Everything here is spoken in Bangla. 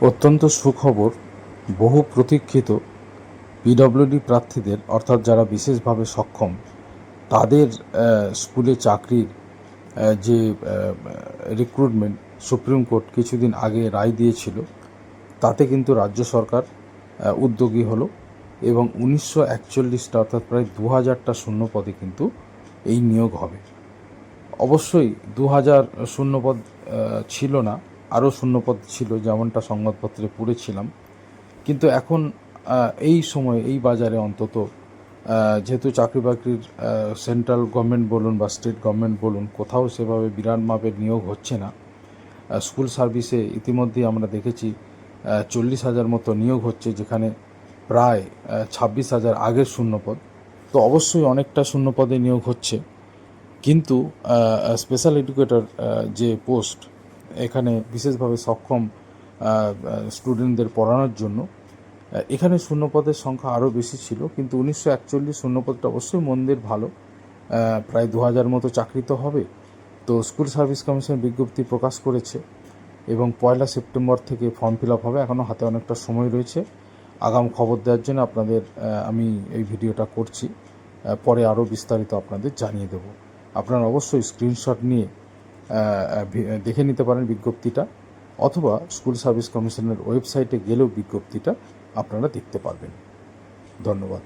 অত্যন্ত সুখবর বহু প্রতীক্ষিত পিডব্লিউডি প্রার্থীদের অর্থাৎ যারা বিশেষভাবে সক্ষম তাদের স্কুলে চাকরির যে রিক্রুটমেন্ট সুপ্রিম কোর্ট কিছুদিন আগে রায় দিয়েছিল তাতে কিন্তু রাজ্য সরকার উদ্যোগী হলো এবং উনিশশো একচল্লিশটা অর্থাৎ প্রায় দু হাজারটা শূন্য পদে কিন্তু এই নিয়োগ হবে। অবশ্যই দু হাজার শূন্যপদ আহ, ছিল না আরও শূন্যপদ ছিল, যেমনটা সংবাদপত্রে পড়েছিলাম। কিন্তু এখন এই সময়, এই বাজারে অন্তত যেহেতু চাকরি বাকরির সেন্ট্রাল গভর্নমেন্ট বলুন বা স্টেট গভর্নমেন্ট বলুন, কোথাও সেভাবে বিরাট মাপের নিয়োগ হচ্ছে না। স্কুল সার্ভিসে ইতিমধ্যেই আমরা দেখেছি চল্লিশ হাজার মতো নিয়োগ হচ্ছে, যেখানে প্রায় ছাব্বিশ হাজার আগের শূন্যপদ। তো অবশ্যই অনেকটা শূন্যপদে নিয়োগ হচ্ছে। কিন্তু স্পেশাল এডুকেটর যে পোস্ট এখানে বিশেষভাবে সক্ষম স্টুডেন্টদের পড়ানোর জন্য। এখানে শূন্যপদের সংখ্যা আরও বেশি ছিল, কিন্তু উনিশশো একচল্লিশ শূন্যপদটা অবশ্যই মন্দির ভালো। প্রায় দু হাজার মতো চাকরি তো হবে। তো স্কুল সার্ভিস কমিশন বিজ্ঞপ্তি প্রকাশ করেছে এবং পয়লা সেপ্টেম্বর থেকে ফর্ম ফিল আপ হবে। এখনও হাতে অনেকটা সময় রয়েছে। আগাম খবর দেওয়ার জন্য আপনাদের আমি এই ভিডিওটা করছি। পরে আরও বিস্তারিত আপনাদের জানিয়ে দেব। আপনারা অবশ্যই স্ক্রিনশট নিয়ে দেখে নিতে পারেন বিজ্ঞপ্তিটা, অথবা স্কুল সার্ভিস কমিশনের ওয়েবসাইটে গেলেও বিজ্ঞপ্তিটা আপনারা দেখতে পারবেন। ধন্যবাদ।